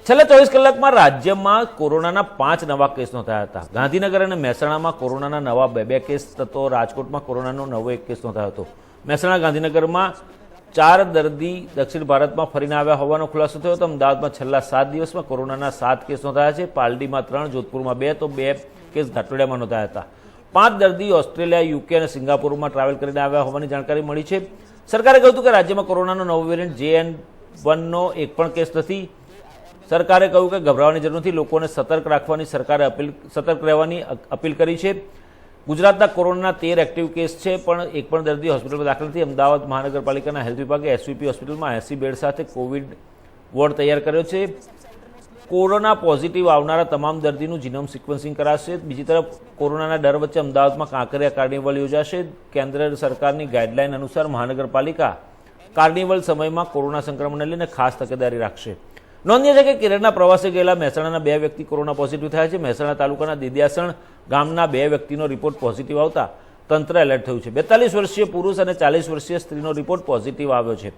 છેલ્લા ચોવીસ કલાકમાં રાજ્યમાં કોરોનાના પાંચ નવા કેસ નોંધાયા હતા. ગાંધીનગર અને મહેસાણામાં કોરોનાના નવા બે બે કેસ થતો, રાજકોટમાં કોરોનાનો નવો એક કેસ નોંધાયો હતો. મહેસાણા, ગાંધીનગરમાં ચાર દર્દી દક્ષિણ ભારતમાં ફરીને આવ્યા હોવાનો ખુલાસો થયો હતો અમદાવાદમાં છેલ્લા સાત દિવસમાં કોરોનાના સાત કેસ નોંધાયા છે. પાલડીમાં ત્રણ, જોધપુરમાં બે, તો બે કેસ ઘાટોડિયામાં નોંધાયા હતા. પાંચ દર્દી ઓસ્ટ્રેલિયા, યુકે અને સિંગાપુરમાં ટ્રાવેલ કરીને આવ્યા હોવાની જાણકારી મળી છે. સરકારે કહ્યું હતું કે રાજ્યમાં કોરોનાનો નવો વેરિયન્ટ જે એન વનનો એક પણ કેસ નથી. સરકારે કહ્યું કે ગભરાવાની જરૂર નથી. લોકોને સતર્ક રાખવાની સરકારે અપીલ, સતર્ક રહેવાની અપીલ કરી છે. ગુજરાતના કોરોનાના તેર એક્ટિવ કેસ છે, પણ એક પણ દર્દી હોસ્પિટલમાં દાખલ નથી. અમદાવાદ મહાનગરપાલિકાના હેલ્થ વિભાગે એસવીપી હોસ્પિટલમાં એસી બેડ સાથે કોવિડ વોર્ડ તૈયાર કર્યો છે. કોરોના પોઝિટિવ આવનારા તમામ દર્દીનું જીનોમ સિક્વન્સિંગ કરાશે. બીજી તરફ, કોરોનાના ડર વચ્ચે અમદાવાદમાં કાંકરિયા કાર્નિવલ યોજાશે. કેન્દ્ર સરકારની ગાઈડલાઈન અનુસાર મહાનગરપાલિકા કાર્નિવલ સમયમાં કોરોના સંક્રમણને લઈને ખાસ તકેદારી રાખશે. નોંધનીય છે કે કેરળના પ્રવાસે ગયેલા મહેસાણાના બે વ્યક્તિ કોરોના પોઝિટિવ થયા છે. મહેસાણા તાલુકાના દિદ્યાસણ ગામના બે વ્યક્તિનો રિપોર્ટ પોઝિટિવ આવતા તંત્ર એલર્ટ થયું છે. બેતાલીસ વર્ષીય પુરુષ અને ચાલીસ વર્ષીય સ્ત્રીનો રિપોર્ટ પોઝિટિવ આવ્યો છે.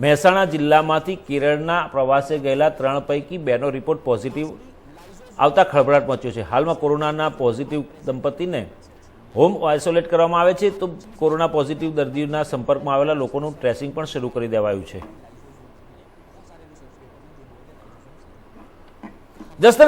મહેસાણા જિલ્લામાંથી કેરળના પ્રવાસે ગયેલા ત્રણ પૈકી બેનો રિપોર્ટ પોઝિટિવ આવતા ખળભળાટ પહોંચ્યો છે. હાલમાં કોરોનાના પોઝિટિવ દંપતીને હોમ આઇસોલેટ કરવામાં આવે છે. તો કોરોના પોઝિટિવ દર્દીઓના સંપર્કમાં આવેલા લોકોનું ટ્રેસિંગ પણ શરૂ કરી દેવાયું છે. Dios te